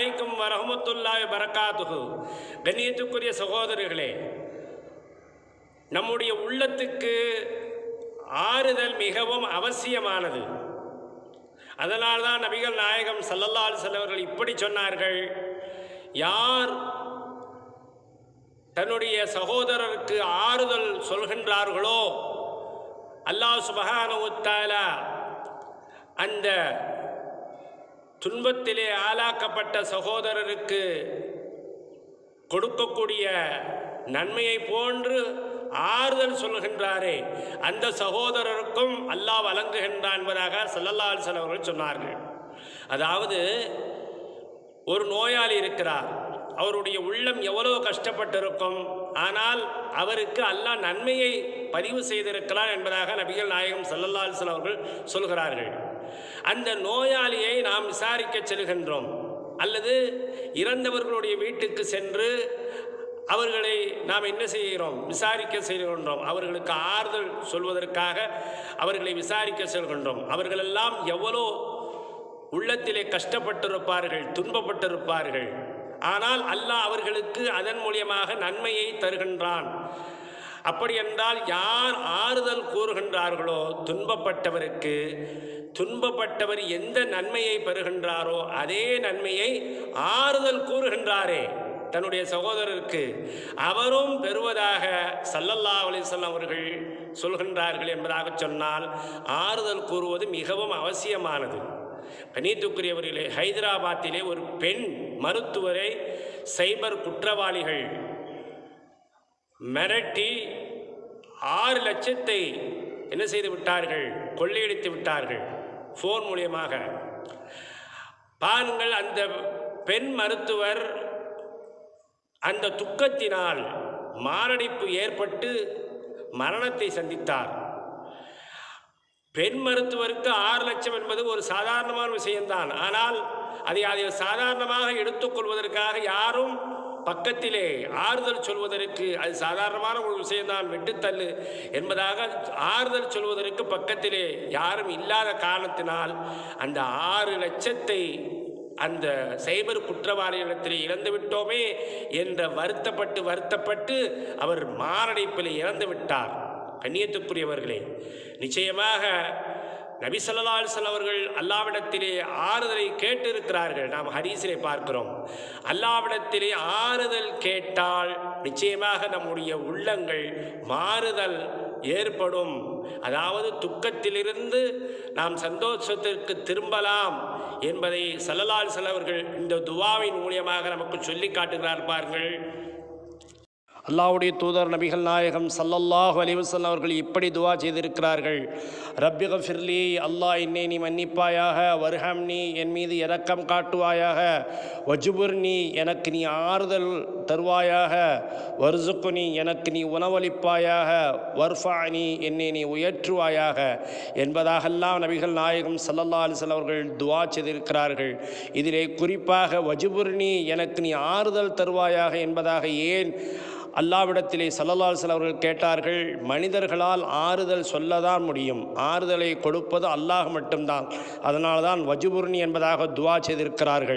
வலைக்கும் வரஹமத்துல்லாஹி பரக்காத்துஹு கண்ணியத்துக்குரிய சகோதரர்களே நம்முடைய உள்ளத்துக்கு ஆறுதல் மிகவும் அவசியமானது. அதனால்தான் நபிகள் நாயகம் ஸல்லல்லாஹு செல்லவர்கள் இப்படி சொன்னார்கள் யார் தன்னுடைய சகோதரருக்கு ஆறுதல் சொல்கின்றார்களோ அல்லாஹ் சுபஹானஹு அந்த துன்பத்திலே ஆளாக்கப்பட்ட சகோதரருக்கு கொடுக்கக்கூடிய நன்மையை போன்று ஆறுதல் சொல்கின்றாரே. அந்த சகோதரருக்கும் அல்லாஹ் வழங்குகின்றான் என்பதாக சல்லல்லால் அலைஹி அவர்கள் சொன்னார்கள். அதாவது ஒரு நோயாளி இருக்கிறார். அவருடைய உள்ளம் எவ்வளோ கஷ்டப்பட்டிருக்கும். ஆனால் அவருக்கு அல்லாஹ் நன்மையை பதிவு செய்திருக்கிறார் என்பதாக நபிகள் நாயகம் சல்லல்லால் அலைஹி அவர்கள் சொல்கிறார்கள். அந்த நோயாளியை நாம் விசாரிக்க செல்கின்றோம். அல்லது இறந்தவர்களுடைய வீட்டுக்கு சென்று அவர்களை நாம் என்ன செய்கிறோம்? விசாரிக்க செய்கின்றோம் அவர்களுக்கு ஆறுதல் சொல்வதற்காக அவர்களை விசாரிக்க செல்கின்றோம். அவர்களெல்லாம் எவ்வளோ உள்ளத்திலே கஷ்டப்பட்டிருப்பார்கள் துன்பப்பட்டிருப்பார்கள். ஆனால் அல்லாஹ் அவர்களுக்கு அதன் மூலியமாக நன்மையை தருகின்றான். அப்படி என்றால் யார் ஆறுதல் கூறுகின்றார்களோ துன்பப்பட்டவருக்கு துன்பப்பட்டவர் எந்த நன்மையை பெறுகின்றாரோ அதே நன்மையை ஆறுதல் கூறுகின்றாரே தன்னுடைய சகோதரருக்கு. அவரும் பெறுவதாக சல்லல்லா அலைஹி அவர்கள் சொல்கின்றார்கள் என்பதாக சொன்னால் ஆறுதல் கூறுவது மிகவும் அவசியமானது. கணித்துக்குரியவர்களே ஹைதராபாத்திலே ஒரு பெண் மருத்துவரை சைபர் குற்றவாளிகள் மிரட்டி ஆறு லட்சத்தை என்ன செய்து விட்டார்கள்? கொள்ளையடித்து விட்டார்கள். ஃபோன் மூலியமாக. பாருங்கள் அந்த பெண் மருத்துவர் அந்த துக்கத்தினால் மாரடைப்பு ஏற்பட்டு மரணத்தை சந்தித்தார். பெண் மருத்துவருக்கு ஆறு லட்சம் என்பது ஒரு சாதாரணமான விஷயம்தான். ஆனால் அதை அதை சாதாரணமாக எடுத்துக்கொள்வதற்காக யாரும் பக்கத்திலே ஆறுதல் சொல்வதற்கு அது சாதாரணமான ஒரு விஷயம்தான் வெட்டுத்தள்ளு என்பதாக ஆறுதல் சொல்வதற்கு பக்கத்திலே யாரும் இல்லாத காரணத்தினால் அந்த ஆறு லட்சத்தை அந்த சைபர் குற்றவாளியிடத்தில் இறந்து விட்டோமே என்ற வருத்தப்பட்டு வருத்தப்பட்டு அவர் மாரடைப்பில் இறந்து விட்டார். கண்ணியத்துக்குரியவர்களே நிச்சயமாக நபி ஸல்லல்லாஹு அலைஹி அவர்கள் அல்லாவிடத்திலே ஆறுதலை கேட்டிருக்கிறார்கள். நாம் ஹதீஸிலே பார்க்கிறோம். அல்லாவிடத்திலே ஆறுதல் கேட்டால் நிச்சயமாக நம்முடைய உள்ளங்கள் மாறுதல் ஏற்படும். அதாவது துக்கத்திலிருந்து நாம் சந்தோஷத்திற்கு திரும்பலாம் என்பதை சல்லலால் செலவர்கள் இந்த துவாவின் மூலியமாக நமக்கு சொல்லி காட்டுகிறார் பாருங்கள். அல்லாவுடைய தூதர் நபிகள் நாயகம் சல்லல்லாஹ் அலிவசல் அவர்கள் இப்படி துவா செய்திருக்கிறார்கள். ரப்பி கஃபிர்லி அல்லாஹ் என்னை நீ மன்னிப்பாயாக வருஹம் நீ என் மீது இரக்கம் காட்டுவாயாக வஜுபுர் நீ எனக்கு நீ ஆறுதல் தருவாயாக வருசுக்கு நீ எனக்கு நீ உணவளிப்பாயாக வர்ஃபா நீ என்னை நீ உயற்றுவாயாக என்பதாகெல்லாம் நபிகள் நாயகம் சல்லல்லா அலிசல் அவர்கள் துவா செய்திருக்கிறார்கள். இதிலே குறிப்பாக வஜுபுர்னி எனக்கு நீ ஆறுதல் தருவாயாக என்பதாக ஏன் அல்லாவிடத்திலே சல்லலால் அவர்கள் கேட்டார்கள் மனிதர்களால் ஆறுதல் சொல்லதான் முடியும். ஆறுதலை கொடுப்பது அல்லாஹ் மட்டும்தான். அதனால்தான் வஜுபுர்ணி என்பதாக துவா செய்திருக்கிறார்கள்.